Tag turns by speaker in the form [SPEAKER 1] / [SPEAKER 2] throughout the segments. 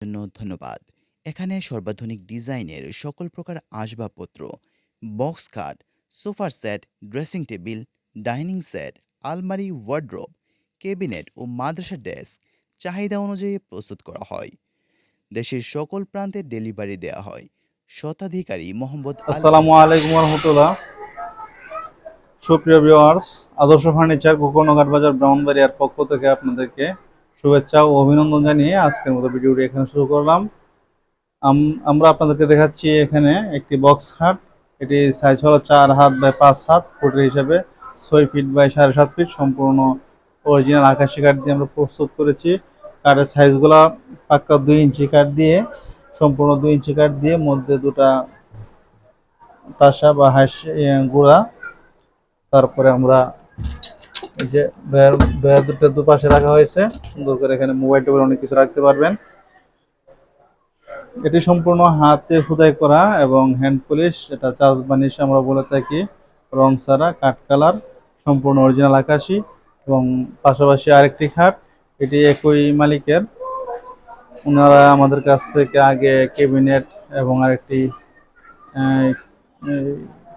[SPEAKER 1] জন্য ধন্যবাদ। এখানে সর্বাধুনিক ডিজাইনের সকল প্রকার আসবাবপত্র, বক্স খাট সোফার set, dressing table, dining set, আলমারি, ওয়ার্ড্রোব কেবিনেট ও মাদ্রাসা ডেস্ক চাহিদা অনুযায়ী প্রস্তুত করা হয়। দেশের সকল প্রান্তে ডেলিভারি দেওয়া হয়। শতাধিকারী মোহাম্মদ
[SPEAKER 2] আসসালামু। আলাইকুম রহমতুল্লাহ। সুপ্রিয় ভিউয়ার্স, আদর্শ ফার্নিচার গোকর্ণঘাট বাজার, ব্রাহ্মণবাড়িয়ার পক্ষ থেকে আপনাদেরকে শুভেচ্ছা ও অভিনন্দন জানিয়ে আজকের মতো ভিডিওটি এখানে শুরু করলাম। আম- আমরা আপনাদেরকে দেখাচ্ছি এখানে একটি বক্স খাট। এটি সাইজ হলো চার হাত বাই পাঁচ হাত, ফুটের হিসাবে ছয় ফিট বাই সাড়ে সাত ফিট সম্পূর্ণ অরিজিনাল আকাশি কাঠ দিয়ে আমরা প্রস্তুত করেছি। কাঠের সাইজগুলা পাক্কা দুই ইঞ্চি কাঠ দিয়ে, সম্পূর্ণ দুই ইঞ্চি কাঠ দিয়ে, মধ্যে দুটা তাসা বা হাঁস গুঁড়া। তারপরে আমরা এই যে বেয়ার দুটো দুপাশে রাখা হয়েছে। সুন্দর করে এখানে মোবাইল টোবাইল অনেক কিছু রাখতে পারবেন। এটি সম্পূর্ণ হাতে খোদাই করা এবং হ্যান্ড পলিশ এটা চার্জ বানিশ আমরা বলে থাকি। রং সারা কাঠ কালার, সম্পূর্ণ অরিজিনাল আকাশি এবং পাশাপাশি আরেকটি খাট। এটি একই মালিকের। ওনারা আমাদের কাছ থেকে আগে ক্যাবিনেট এবং আরেকটি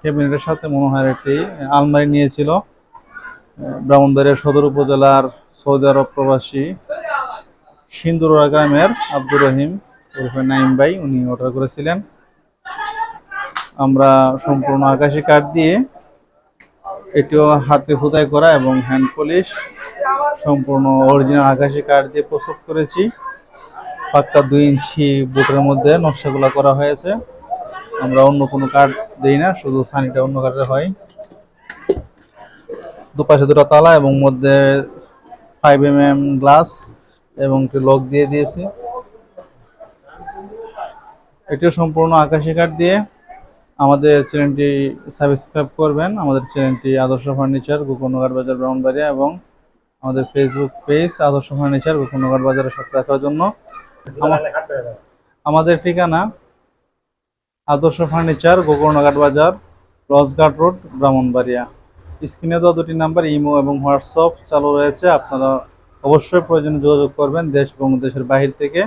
[SPEAKER 2] ক্যাবিনেটের সাথে মনে হয় একটি আলমারি নিয়েছিল। ব্রাহ্মণবাড়িয়া সদর উপজেলার সৌদি আরব প্রবাসী সিন্দুরা গ্রামের আব্দুর রহিম ওরফে নাইম ভাই, উনি অর্ডার করেছিলেন। আমরা সম্পূর্ণ আকাশি কাঠ দিয়ে এটিও হাতে খোদাই করা এবং হ্যান্ড পলিশ সম্পূর্ণ অরিজিনাল আকাশি কাঠ দিয়ে প্রস্তুত করেছি। পাক্কা দুই ইঞ্চি বুটের মধ্যে নকশাগুলো করা হয়েছে। আমরা অন্য কোনো কাঠ দিই না, শুধু সানিটা অন্য কাঠের হয়। দুপাশে দুটো তালা এবং মধ্যে ফাইভ এম এম গ্লাস এবং একটি লক দিয়ে দিয়েছি। এটিও সম্পূর্ণ আকাশি কাঠ দিয়ে আমাদের চ্যানেলটি সাবস্ক্রাইব করবেন। আমাদের চ্যানেলটি আদর্শ ফার্নিচার গোকর্ণঘাট বাজার, ব্রাহ্মণবাড়িয়া এবং আমাদের Facebook page Adarsha furniture Gokarnaghat বাজারের সাথে রাখার জন্য। আমাদের ঠিকানা আদর্শ ফার্নিচার গোকর্ণঘাট বাজার, রসঘাট রোড, ব্রাহ্মণবাড়িয়া। স্ক্রিনে দেওয়া দুটি নাম্বার, ইমো এবং হোয়াটসঅ্যাপ চালু রয়েছে। আপনারা অবশ্যই প্রয়োজনে যোগাযোগ করবেন দেশ এবং দেশের বাহির থেকে।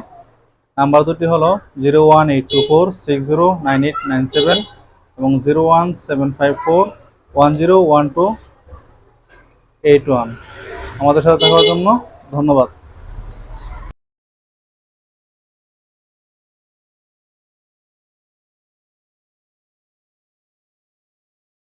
[SPEAKER 2] নাম্বার দুটি হলো zero one eight two four six zero nine eight nine seven এবং zero one seven five four one zero one two eight one. আমাদের সাথে থাকার জন্য ধন্যবাদ।